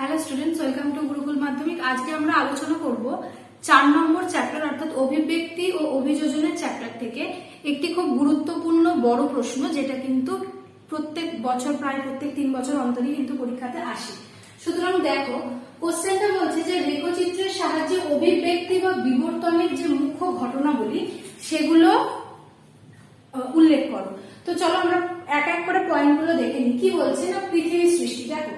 Hello students welcome to Gurukul Madhyamik আজকে আমরা আলোচনা করব চার নম্বর চ্যাপ্টার অর্থাৎ অভিব্যক্তি ও অভিযোজনের চ্যাপ্টার থেকে। একটি খুব গুরুত্বপূর্ণ বড় প্রশ্ন যেটা কিন্তু প্রত্যেক বছর, প্রায় প্রত্যেক তিন বছর অন্তরই কিন্তু পরীক্ষাতে আসে। সুতরাং দেখো কোশ্চেনটা বলছে যে রেখচিত্রের সাহায্যে অভিব্যক্তি বা বিবর্তনের যে মুখ্য ঘটনাবলী, সেগুলো উল্লেখ করো। তো চলো আমরা এক এক করে পয়েন্টগুলো দেখে নিই। কি বলছে না পৃথিবীর সৃষ্টি? দেখো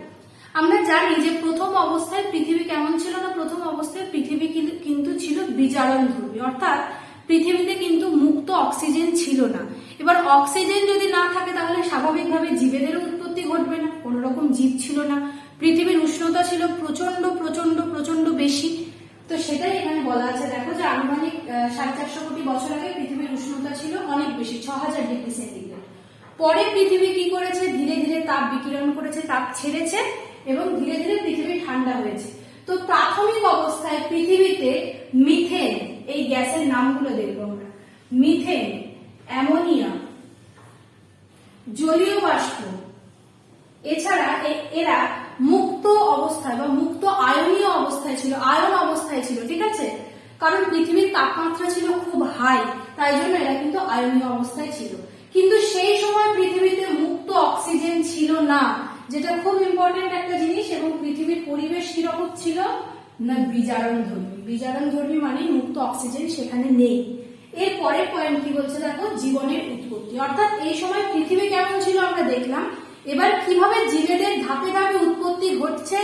আমরা জানি যে প্রথম অবস্থায় পৃথিবী কেমন ছিল না, প্রথম অবস্থায় পৃথিবী কিন্তু- ছিল বিজারণ ধর্মী। অর্থাৎ পৃথিবীতে কিন্তু মুক্ত অক্সিজেন ছিল না। এবার অক্সিজেন যদি না থাকে, তাহলে স্বাভাবিকভাবে জীবেদেরও উৎপত্তি ঘটবে না কোনো রকম জীব ছিল না। পৃথিবীর উষ্ণতা ছিল প্রচণ্ড প্রচণ্ড প্রচণ্ড বেশি। তো সেটাই এখানে বলা আছে। দেখো যে আনুমানিক সাড়ে চারশো কোটি বছর আগে পৃথিবীর উষ্ণতা ছিল অনেক বেশি, ছ হাজার ডিগ্রি সেন্টিগ্রেড। পরে পৃথিবী কি করেছে? ধীরে ধীরে তাপ বিকিরণ করেছে, তাপ ছেড়েছে। এবং ধীরে ধীরে পৃথিবী ঠান্ডা হয়েছে। তো প্রাথমিক অবস্থায় পৃথিবীতে মিথেন, এই গ্যাসের নামগুলো দেখব আমরা। মিথেন, অ্যামোনিয়া, জলীয় বাষ্প, এছাড়া এরা মুক্ত অবস্থায় বা মুক্ত আয়নীয় অবস্থায় ছিল, আয়ন অবস্থায় ছিল, ঠিক আছে? কারণ পৃথিবীর তাপমাত্রা ছিল খুব হাই তাই জন্য এরা কিন্তু আয়নীয় অবস্থায় ছিল। কিন্তু সেই সময় পৃথিবীতে মুক্ত অক্সিজেন ছিল না। যেটা খুব ইম্পর্টেন্ট একটা জিনিস এবং পৃথিবীর পরিবেশ কীরকম ছিল? না, বিজারণ ধর্মী। বিজারণ ধর্মী মানে মুক্ত অক্সিজেন সেখানে নেই। এর পরের পয়েন্ট কি বলছে দেখো? জীবনের উৎপত্তি। অর্থাৎ এই সময় পৃথিবী কেমন ছিল আমরা দেখলাম। এবার কীভাবে জীবেদের ধাপে ধাপে উৎপত্তি ঘটছে,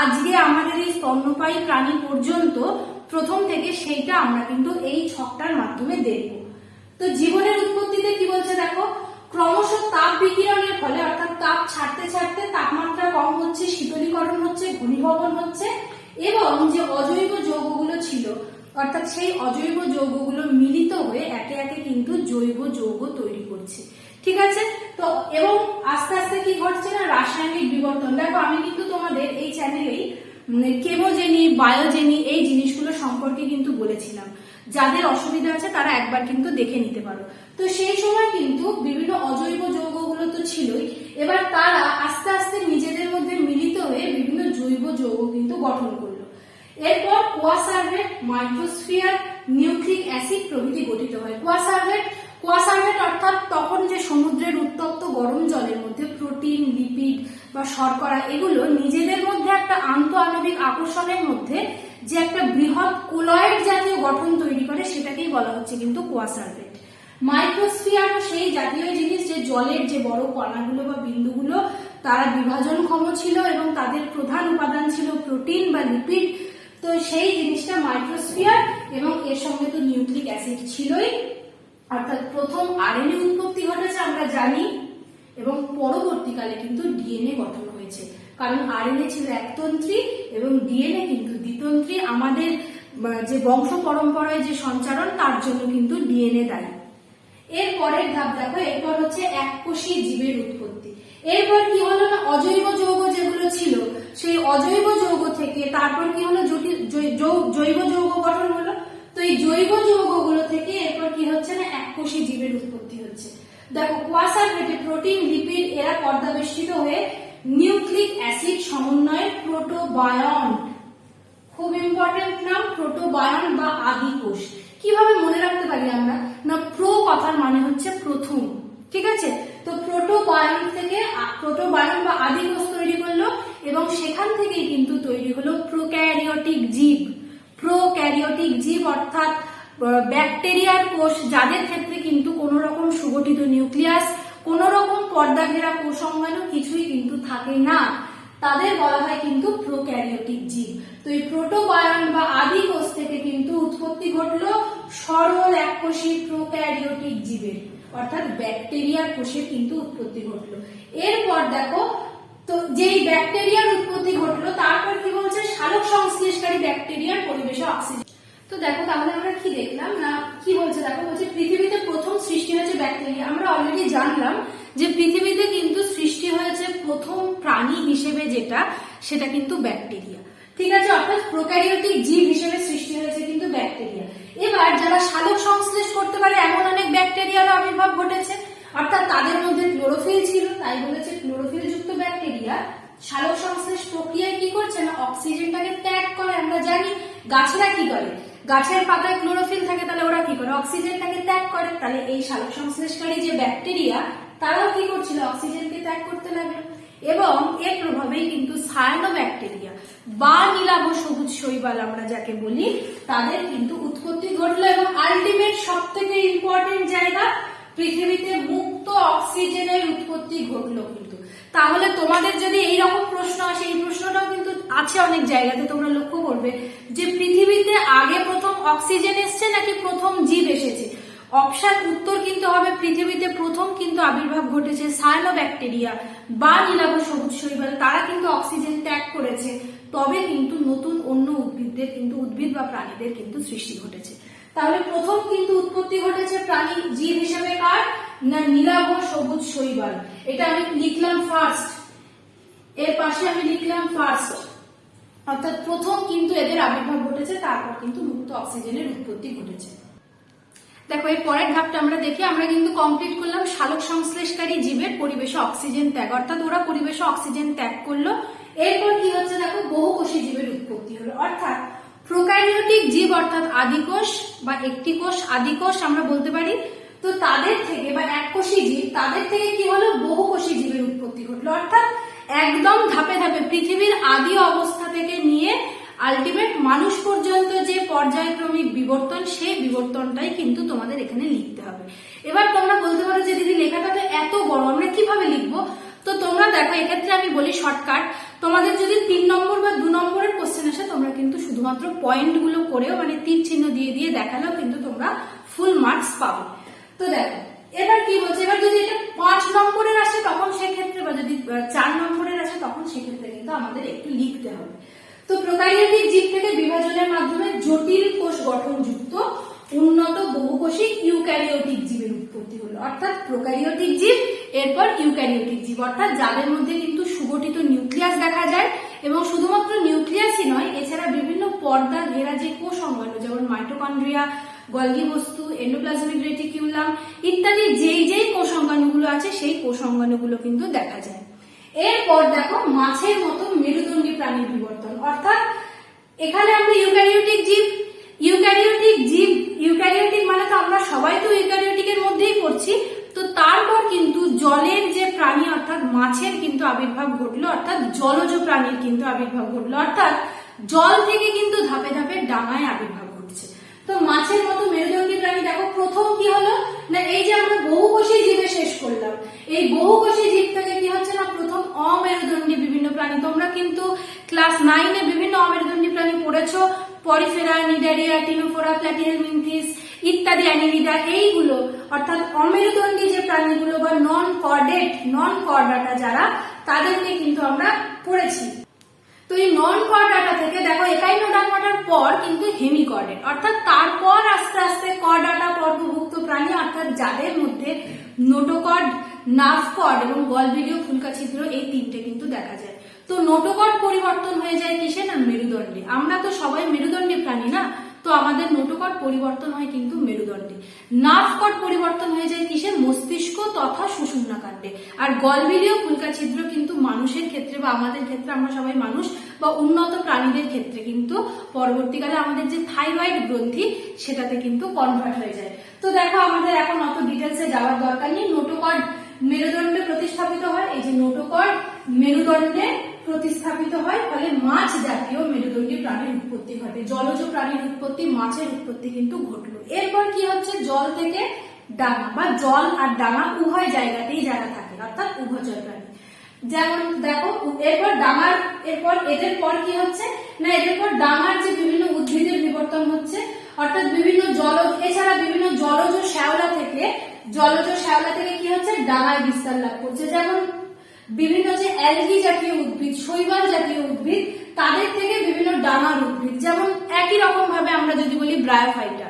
আজকে আমাদের এই স্তন্যপায়ী প্রাণী পর্যন্ত প্রথম থেকে সেইটা আমরা কিন্তু এই ছকটার মাধ্যমে দেখব। তো জীবনের উৎপত্তিতে কি বলছে দেখো? ক্রমশ তাপ বিকিরণের ফলে, অর্থাৎ তাপ ছাড়তে ছাড়তে হচ্ছে, শীতলীকরণ হচ্ছে, ঘনীভবন হচ্ছে এবং যে অজৈব যৌগগুলো ছিল, অর্থাৎ সেই অজৈব যৌগগুলো মিলিত হয়ে একে একে কিন্তু জৈব যৌগ তৈরি করছে। ঠিক আছে? তো এবং আস্তে আস্তে কি ঘটছে না? রাসায়নিক বিবর্তন। দেখো, আমি কিন্তু তোমাদের এই চ্যানেলেই কেমোজেনি বায়োজেনি এই জিনিসগুলো সম্পর্কে কিন্তু বলেছিলাম। যাদের অসুবিধা আছে তারা একবার কিন্তু দেখে নিতে পারো। তো সেই সময় কিন্তু বিভিন্ন অজৈব যৌগগুলো তো ছিলই। এবার তারা আস্তে আস্তে নিজেদের মধ্যে মিলিত হয়ে বিভিন্ন জৈব যৌগ কিন্তু গঠন করল। এরপর কোয়াসার্ভেট মাইক্রোস্ফিয়ার নিউক্লিক অ্যাসিড প্রভৃতি গঠিত হয়। কোয়াসার্ভেট কোয়াসার্ভেট অর্থাৎ তখন যে সমুদ্রের উত্তপ্ত গরম জলের মধ্যে প্রোটিন, লিপিড বা শর্করা, এগুলো নিজেদের মধ্যে একটা আন্ত আণবিক আকর্ষণের মধ্যে যে একটা বৃহৎ কোলয়েড জাতীয় গঠন তৈরি করে, সেটাকেই বলা হচ্ছে কিন্তু কোয়াসার্ভেট মাইক্রোস্ফিয়ার সেই জাতীয় জিনিস যে জলের যে বড় কণাগুলো বা বিন্দুগুলো, তারা বিভাজনক্ষম ছিল এবং তাদের প্রধান উপাদান ছিল প্রোটিন বা লিপিড। তো সেই জিনিসটা মাইক্রোস্ফিয়ার এবং এর সঙ্গে তো নিউক্লিক অ্যাসিড ছিলই। অর্থাৎ প্রথম আরএনএ উৎপত্তি ঘটেছে আমরা জানি, এবং পরবর্তীকালে কিন্তু ডিএনএ গঠন হয়েছে। কারণ আরএনএ ছিল একতন্ত্রী এবং ডিএনএ কিন্তু দ্বিতন্ত্রী আমাদের যে বংশ পরম্পরায় যে সঞ্চারণ, তার জন্য কিন্তু ডিএনএ দায়ী। এর পরের ধাপ দেখো, এরপর হচ্ছে এককোষী জীবের উৎপত্তি। এরপর কি হলো না, অজৈব যৌগ যেগুলো ছিল, সেই অজৈব যৌগ থেকে তারপর কি হলো জৈব যৌগ গঠন হলো। তো এই জৈব যৌগগুলো থেকে এরপর কি হচ্ছে না এককোষী জীবের উৎপত্তি হচ্ছে। দেখো কোয়াসার্ভেটে প্রোটিন, লিপিড, এরা পর্দাবেষ্টিত হয়ে নিউক্লিক অ্যাসিড সমন্বয়ের প্রোটোবায়ন। খুব ইম্পর্টেন্ট নাম প্রোটোবায়ন বা আদি কোষ কীভাবে মনে রাখতে পারি আমরা? না, প্রো কথার মানে হচ্ছে প্রথম। ঠিক আছে? তো প্রোটোবায়ন থেকে প্রোটোবায়ন বা আদি কোষ তৈরি করল এবং সেখান থেকেই কিন্তু তৈরি হলো প্রোক্যারিওটিক জীব। প্রোক্যারিওটিক জীব অর্থাৎ ব্যাকটেরিয়ার কোষ, যাদের ক্ষেত্রে কিন্তু কোনো রকম সুগঠিত নিউক্লিয়াস কোন রকম পর্দা ঘেরা কোষাঙ্গাণু কিছুই কিন্তু থাকে না। তাদের বলা হয় কিন্তু প্রোক্যারিওটিক জীব। তো এই প্রোটোবায়ন বা আদি কোষ থেকে কিন্তু উৎপত্তি ঘটলো সরল এককোষী প্রোক্যারিওটিক জীবের। অর্থাৎ ব্যাকটেরিয়ার কোষের কিন্তু উৎপত্তি ঘটলো। এরপর দেখো, তো যেই ব্যাকটেরিয়ার উৎপত্তি ঘটলো, তারপর কি বলছে? সালোক সংশ্লেষকারী ব্যাকটেরিয়ার পরিবেশে অক্সিজেন। তো দেখো, তাহলে আমরা কি দেখলাম? না, কি বলছে? দেখো, বলছে পৃথিবীতে প্রথম সৃষ্টি হয়েছে ব্যাকটেরিয়া। আমরা অলরেডি জানলাম যে পৃথিবীতে কিন্তু সৃষ্টি হয়েছে প্রথম প্রাণী হিসেবে যেটা, সেটা কিন্তু ব্যাকটেরিয়া। ঠিক আছে, অর্থাৎ প্রোক্যারিওটিক জীব হিসেবে সৃষ্টি হয়েছে কিন্তু ব্যাকটেরিয়া। এবার যারা সালোক সংশ্লেষ করতে পারে, এমন অনেক ব্যাকটেরিয়ার আবির্ভাব ঘটেছে। অর্থাৎ তাদের মধ্যে ক্লোরোফিল ছিল, তাই বলেছে ক্লোরোফিল যুক্ত ব্যাকটেরিয়া। সালোক সংশ্লেষ প্রক্রিয়ায় কি করছে না? অক্সিজেনটাকে ত্যাগ করে, আমরা জানি গাছেরা কি করে? গাছের পাতায় ক্লোরোফিল থাকে, তাহলে ওরা কি করে? অক্সিজেনটাকে ত্যাগ করে। তাহলে এই সালোক সংশ্লেষকারী যে ব্যাকটেরিয়া, তারাও কি করছিল? অক্সিজেনকে ত্যাগ করতে লাগল। এবং এর প্রভাবেই কিন্তু সায়ানো ব্যাকটেরিয়া বা নীলাভ সবুজ শৈবাল আমরা যাকে বলি, তাদের কিন্তু উৎপত্তি ঘটলো। এবং আলটিমেট সব থেকে ইম্পর্টেন্ট জায়গা, পৃথিবীতে মুক্ত অক্সিজেনের উৎপত্তি ঘটলো কিন্তু। তাহলে তোমাদের যদি এই রকম প্রশ্ন আসে, এই প্রশ্নটাও কিন্তু আছে অনেক জায়গাতে, তোমরা লক্ষ্য করবে যে পৃথিবীতে আগে প্রথম অক্সিজেন এসছে নাকি প্রথম জীব এসেছে? অপশন উত্তর কিন্তু হবে পৃথিবীতে প্রথম কিন্তু আবির্ভাব ঘটেছে সায়ানো ব্যাকটেরিয়া বা নীলাভ সবুজ শৈবাল। তারা কিন্তু অক্সিজেন ত্যাগ করেছে, তবে কিন্তু নতুন অন্য উদ্ভিদদের কিন্তু উদ্ভিদ বা প্রাণীদের কিন্তু সৃষ্টি ঘটেছে। তাহলে প্রথম কিন্তু উৎপত্তি ঘটেছে প্রাণী জীব হিসেবে কার? না নীলাভ সবুজ শৈবাল? এটা আমি লিখলাম ফার্স্ট এর পাশে আমি লিখলাম ফার্স্ট অর্থাৎ প্রথম কিন্তু এদের আবির্ভাব ঘটেছে, তারপর কিন্তু মুক্ত অক্সিজেনের উৎপত্তি ঘটেছে। দেখো এই পরের ধাপটা আমরা দেখি, আমরা কিন্তু কমপ্লিট করলাম সালোক সংশ্লেষকারী জীবের পরিবেশে অক্সিজেন ত্যাগ। অর্থাৎ ওরা পরিবেশে অক্সিজেন ত্যাগ করল। এরপর কি হচ্ছে দেখো, বহুকোষী জীবের উৎপত্তি হলো। অর্থাৎ প্রোক্যারিওটিক জীব অর্থাৎ আদিকোষ বা একটি কোষ, আদিকোষ আমরা বলতে পারি। তো তাদের থেকে বা এককোষী জীব, তাদের থেকে কি হলো? বহুকোষী জীবের উৎপত্তি ঘটলো। অর্থাৎ একদম ধাপে ধাপে পৃথিবীর আদি অবস্থা থেকে নিয়ে আলটিমেট মানুষ পর্যন্ত যে পর্যায়ক্রমিক বিবর্তন, সেই বিবর্তনটাই কিন্তু তোমাদের এখানে লিখতে হবে। এবার তোমরা বলতে পারো যে, দিদি, লেখাটা তো এত বড়, আমরা কীভাবে লিখব? তো তোমরা দেখো, এক্ষেত্রে আমি বলি শর্টকাট তোমাদের যদি তিন নম্বর বা দু নম্বরের কোশ্চেন আসে, তোমরা কিন্তু শুধুমাত্র পয়েন্টগুলো করেও মানে তীর চিহ্ন দিয়ে দিয়ে দেখালেও কিন্তু তোমরা ফুল মার্কস পাবে। তো দেখো, এবার কি বলছে? এবার যদি এটা পাঁচ নম্বরের আসে তখন সেক্ষেত্রে বা যদি আহ, চার নম্বরের আসে তখন সেক্ষেত্রে কিন্তু আমাদের একটু লিখতে হবে। তো প্রোকারিওটিক জীব থেকে বিভাজনের মাধ্যমে জটিল কোষ গঠনযুক্ত উন্নত বহুকোষী ইউক্যারিওটিক জীবের উৎপত্তি হলো। অর্থাৎ প্রোক্যারিওটিক জীব, এরপর ইউক্যারিওটিক জীব। অর্থাৎ যাদের মধ্যে কিন্তু সুগঠিত নিউক্লিয়াস দেখা যায় এবং শুধুমাত্র নিউক্লিয়াসই নয়, এছাড়া বিভিন্ন পর্দা ঘেরা যে কোষ অঙ্গাণু, যেমন মাইটোকন্ড্রিয়া, গলগি বস্তু, এন্ডোপ্লাজমিক রেটিকিউলাম ইত্যাদি, যেই যেই কোষ অঙ্গাণুগুলো আছে, সেই কোষ অঙ্গাণুগুলো কিন্তু দেখা যায়। এরপর দেখো মাছের মতো মেরুদণ্ডী প্রাণীর বিবর্তন। অর্থাৎ এখানে আমরা ইউক্যারিওটিক জীব ইউক্যারিওটিক জীব, ইউক্যারিওটিক মানে তো আমরা সবাই তো ইউক্যারিওটিকের মধ্যেই পড়ছি। তো তারপর কিন্তু জলের যে প্রাণী, অর্থাৎ মাছের কিন্তু আবির্ভাব ঘটলো, অর্থাৎ জলজ প্রাণীর কিন্তু আবির্ভাব ঘটলো। অর্থাৎ জল থেকে কিন্তু ধাপে ধাপে ডাঙায় আবির্ভাব তো মাছের মতো মেরুদণ্ডী প্রাণী, দেখো প্রথম কি হলো? না, এই যে আমরা বহুকোষী জীবে শেষ করলাম। এই বহুকোষী জীব থেকে কি হচ্ছে না? প্রথম অমেরুদণ্ডী বিভিন্ন প্রাণী। তোমরা কিন্তু ক্লাস নাইনে বিভিন্ন অমেরুদণ্ডী প্রাণী পড়েছো। পরিফেরা, নিডারিয়া, টিনোফোরা প্ল্যাটিহেলমিনথিস ইত্যাদি, অ্যানিলিডা, এইগুলো। অর্থাৎ অমেরুদণ্ডী যে প্রাণীগুলো বা নন কর্ডেট নন কর্ডাটা যারা, তাদেরকে কিন্তু আমরা পড়েছি। তো এই নন কর্ডাটা থেকে দেখো একাইনোডার্মাটার পর কিন্তু হেমিকর্ডেট অর্থাৎ তারপর আস্তে আস্তে কর্ডাটা পর্বভুক্ত প্রাণী অর্থাৎ যাদের মধ্যে নোটোকর্ড নাভকর্ড এবং গলবিলীয় ফুলকা ছিদ্র এই তিনটে কিন্তু দেখা যায়। তো নোটোকর্ড পরিবর্তন হয়ে যায় কিসে না মেরুদণ্ডে? আমরা তো সবাই মেরুদণ্ডী প্রাণী না? তো আমাদের নোটোকট পরিবর্তন হয় কিন্তু মেরুদণ্ডে। নার্ভকট পরিবর্তন হয়ে যায় কিসে মস্তিষ্ক তথা সুষুম্নাকাণ্ডে। আর গলবিলীয় ফুলকা ছিদ্র কিন্তু মানুষের ক্ষেত্রে বা আমাদের ক্ষেত্রে, আমরা সবাই মানুষ, বা উন্নত প্রাণীদের ক্ষেত্রে কিন্তু পরবর্তীকালে আমাদের যে থাইরয়েড গ্রন্থি, সেটাতে কিন্তু কনভার্ট হয়ে যায়। তো দেখো, আমাদের এখন অত ডিটেলসে যাওয়ার দরকার নেই। নোটোকট মেরুদণ্ডে প্রতিস্থাপিত হয়। এই যে নোটোকট মেরুদণ্ডে প্রতিস্থাপিত হয়, ফলে মাছ জাতীয় মেরুদণ্ডী প্রাণীর উৎপত্তি ঘটে। জলজ প্রাণীর উৎপত্তি, মাছের উৎপত্তি কিন্তু ঘটলো। এরপর কি হচ্ছে? জল থেকে ডাঙা বা জল আর ডাঙা উভয় জায়গাতেই যারা থাকে, অর্থাৎ উভচর প্রাণী। যেমন দেখো, এরপর ডাঙার, এরপর এদের পর কি হচ্ছে? না, এদের পর ডাঙার যে বিভিন্ন উদ্ভিদের বিবর্তন হচ্ছে, অর্থাৎ বিভিন্ন জল, এছাড়া বিভিন্ন জলজ শ্যাওলা থেকে, জলজ শ্যাওলা থেকে কি হচ্ছে? ডাঙায় বিস্তার লাভ করছে। যেমন বিভিন্ন যে অ্যালগি জাতীয় উদ্ভিদ, শৈবাল জাতীয় উদ্ভিদ, তাদের থেকে বিভিন্ন ডাঙার উদ্ভিদ। যেমন একই রকম ভাবে আমরা যদি বলি ব্রায়োফাইটা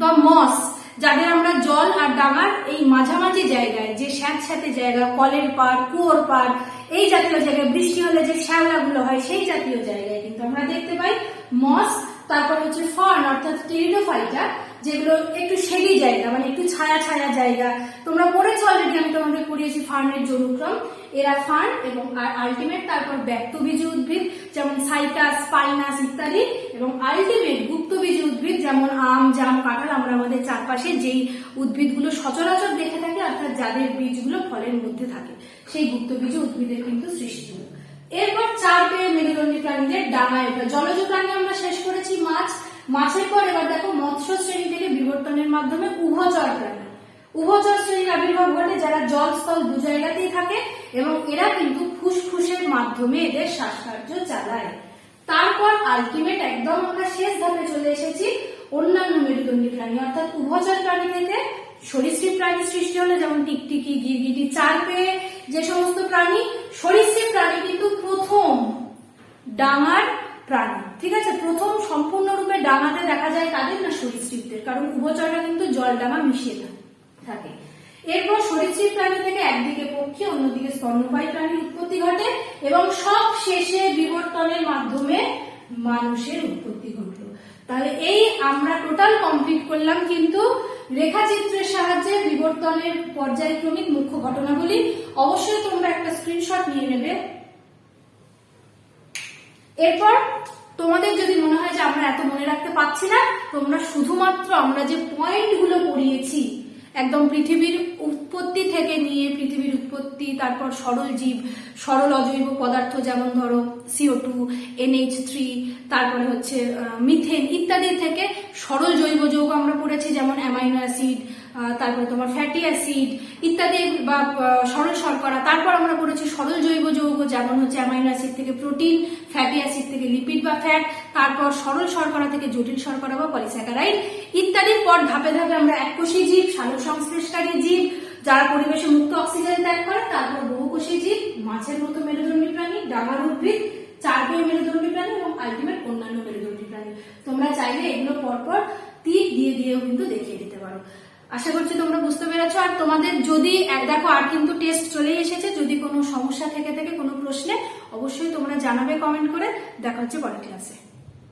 বা মস, যাদের আমরা জল আর ডাঙার এই মাঝামাঝি জায়গায় যে স্যাঁতস্যাঁতে জায়গা, কলের পাড়, কুয়োর পাড়, এই জাতীয় জায়গায় বৃষ্টি হলে যে শ্যাওলাগুলো হয়, সেই জাতীয় জায়গায় কিন্তু আমরা দেখতে পাই মস, তারপর হচ্ছে ফার্ন, অর্থাৎ টেরিডোফাইটা যেগুলো একটু শেডি জায়গা মানে একটু ছায়া ছায়া জায়গা। তোমরা পড়েছো অলরেডি আমি তোমাদের পড়িয়েছি ফার্নের জরুক্রম এরা ফার্ন এবং আর আলটিমেট তারপর ব্যক্তবীজী উদ্ভিদ, যেমন সাইটাস পাইনাস ইত্যাদি। এবং আলটিমেট গুপ্তবীজী উদ্ভিদ, যেমন আম, জাম, কাঁঠাল, আমরা আমাদের চারপাশে যেই উদ্ভিদগুলো সচরাচর দেখে থাকি, অর্থাৎ যাদের বীজগুলো ফলের মধ্যে থাকে, সেই গুপ্তবীজী উদ্ভিদের কিন্তু সৃষ্টি এরপর চার পেয়ে মেরুদণ্ডী প্রাণীদের ডাঙা এটা জলজ প্রাণী আমরা শেষ করেছি, মাছ। মাছের পর এবার দেখো মৎস্য শ্রেণি থেকে বিবর্তনের মাধ্যমে উভচর প্রাণী উভচর শ্রেণির আবির্ভাব ঘটে যারা জল স্থল দু জায়গাতেই থাকে এবং এরা কিন্তু ফুসফুসের মাধ্যমে এদের শ্বাসকার্য চালায়। তারপর আলটিমেট একদম আমরা শেষ ধাপে চলে এসেছি অন্যান্য মেরুদণ্ডী প্রাণী। অর্থাৎ উভচর প্রাণী থেকে সরীসৃপ প্রাণী সৃষ্টি হলে, যেমন টিকটিকি, গিরগিটি চার পেয়ে যে সমস্ত প্রাণী, সরীসৃপ প্রাণী কিন্তু প্রথম ডাঙার প্রাণী। ঠিক আছে? প্রথম সম্পূর্ণরূপে ডাঙাতে দেখা যায় কাদের না সরীসৃপদের? কারণ উভচররা কিন্তু জল ডাঙা মিশিয়ে থাকে। এরপর সরীসৃপ প্রাণী থেকে একদিকে পক্ষী, অন্যদিকে স্তন্যপায়ী প্রাণীর উৎপত্তি ঘটে এবং সব শেষে বিবর্তনের মাধ্যমে মানুষের উৎপত্তি ঘটলো। তাহলে এই আমরা টোটাল কমপ্লিট করলাম কিন্তু রেখাচিত্রের সাহায্যে বিবর্তনের পর্যায়ক্রমিক মুখ্য ঘটনাগুলি। অবশ্যই তোমরা একটা স্ক্রিনশট নিয়ে নেবে। এরপর তোমাদের যদি মনে হয় যে আমরা এত মনে রাখতে পারছি না, তোমরা শুধুমাত্র আমরা যে পয়েন্টগুলো পড়িয়েছি, একদম পৃথিবীর উৎপত্তি থেকে নিয়ে পৃথিবীর উৎপত্তি, তারপর সরল জীব সরল অজৈব পদার্থ যেমন ধরো সিও টু এনএইচ থ্রি তারপরে হচ্ছে মিথেন ইত্যাদি থেকে সরল জৈব যৌগ আমরা পড়েছি যেমন অ্যামাইনো অ্যাসিড তারপরে তোমার ফ্যাটি অ্যাসিড ইত্যাদি বা সরল শর্করা। তারপর আমরা পড়েছি সরল জৈব যৌগ, যেমন হচ্ছে অ্যামাইনো অ্যাসিড থেকে প্রোটিন ফ্যাটি অ্যাসিড থেকে লিপিড বা ফ্যাট তারপর সরল শর্করা থেকে জটিল শর্করা বা পলিস্যাকারাইড ইত্যাদির পর ধাপে ধাপে আমরা এককোষী জীব সালোক সংশ্লেষকারী জীব, যারা পরিবেশে মুক্ত অক্সিজেন ত্যাগ করে, তারপর বহুকোষী জীব, মাছের মতো মেরুদণ্ডী প্রাণী ডাঙার উদ্ভিদ চার পেয়ে মেরুদণ্ডী প্রাণী এবং আলটিমেট অন্যান্য মেরুদণ্ডী প্রাণী। তোমরা চাইলে এগুলো পরপর তীর দিয়ে দিয়েও কিন্তু দেখিয়ে দিতে পারো। আশা করছি তোমরা বুঝতে পেরেছ। আর তোমাদের যদি দেখো, আর কিন্তু টেস্ট চলে এসেছে। যদি কোনো সমস্যা থেকে থেকে, কোনো প্রশ্নে, অবশ্যই তোমরা জানাবে কমেন্ট করে। দেখা হচ্ছে পরের ক্লাসে